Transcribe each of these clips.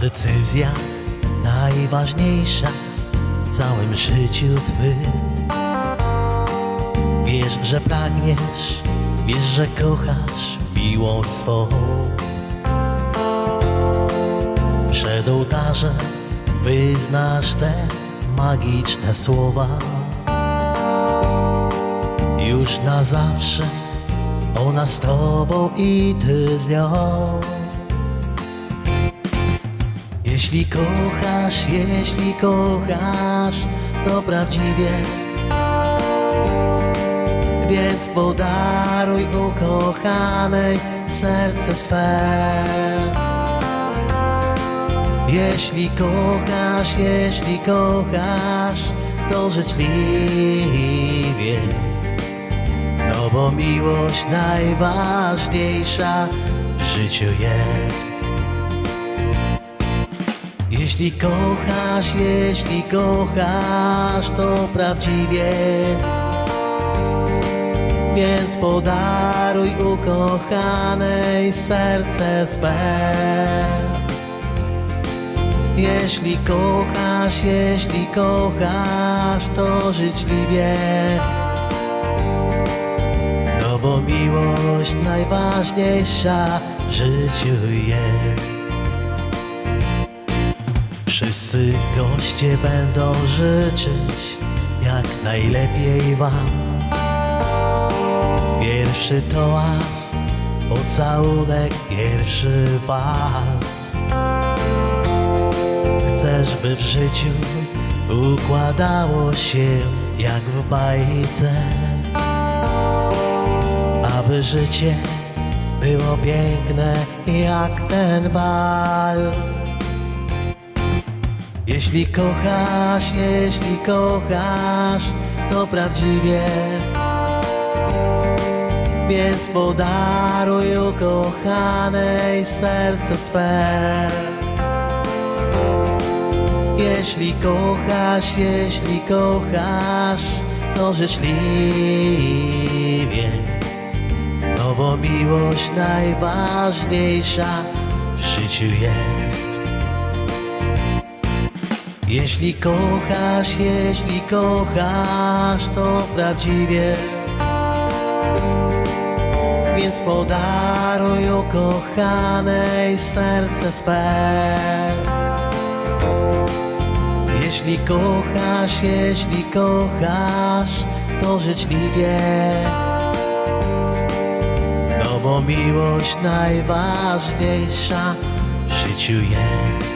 decyzja najważniejsza w całym życiu Twym. Wiesz, że pragniesz, wiesz, że kochasz miłość swą. Przed ołtarzem wyznasz te magiczne słowa. Już na zawsze ona z tobą i ty z nią. Jeśli kochasz, jeśli kochasz, to prawdziwie. Więc podaruj ukochanej serce swe. Jeśli kochasz, jeśli kochasz, to życzliwie. No bo miłość najważniejsza w życiu jest. Jeśli kochasz, jeśli kochasz, to prawdziwie. Więc podaruj ukochanej serce swe. Jeśli kochasz, jeśli kochasz, to życzliwie. No bo miłość najważniejsza w życiu jest. Wszyscy goście będą życzyć jak najlepiej wam. Pierwszy toast, pocałunek, pierwszy walc. Chcesz, by w życiu układało się jak w bajce. Aby życie było piękne jak ten bal. Jeśli kochasz, jeśli kochasz, to prawdziwie. Więc podaruj ukochanej serce swe. Jeśli kochasz, jeśli kochasz, to życzliwie. No bo miłość najważniejsza w życiu jest. Jeśli kochasz, jeśli kochasz, to prawdziwie. Więc podaruj ukochanej serce swe. Jeśli kochasz, jeśli kochasz, to życzliwie. No bo miłość najważniejsza w życiu jest.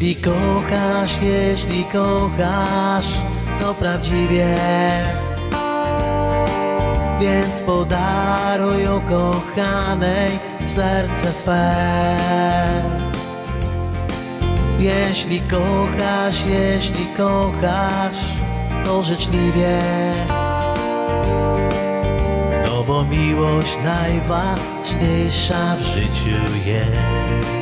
Jeśli kochasz, jeśli kochasz, to prawdziwie. Więc podaruj ukochanej serce swe. Jeśli kochasz, jeśli kochasz, to życzliwie. No bo miłość najważniejsza w życiu jest.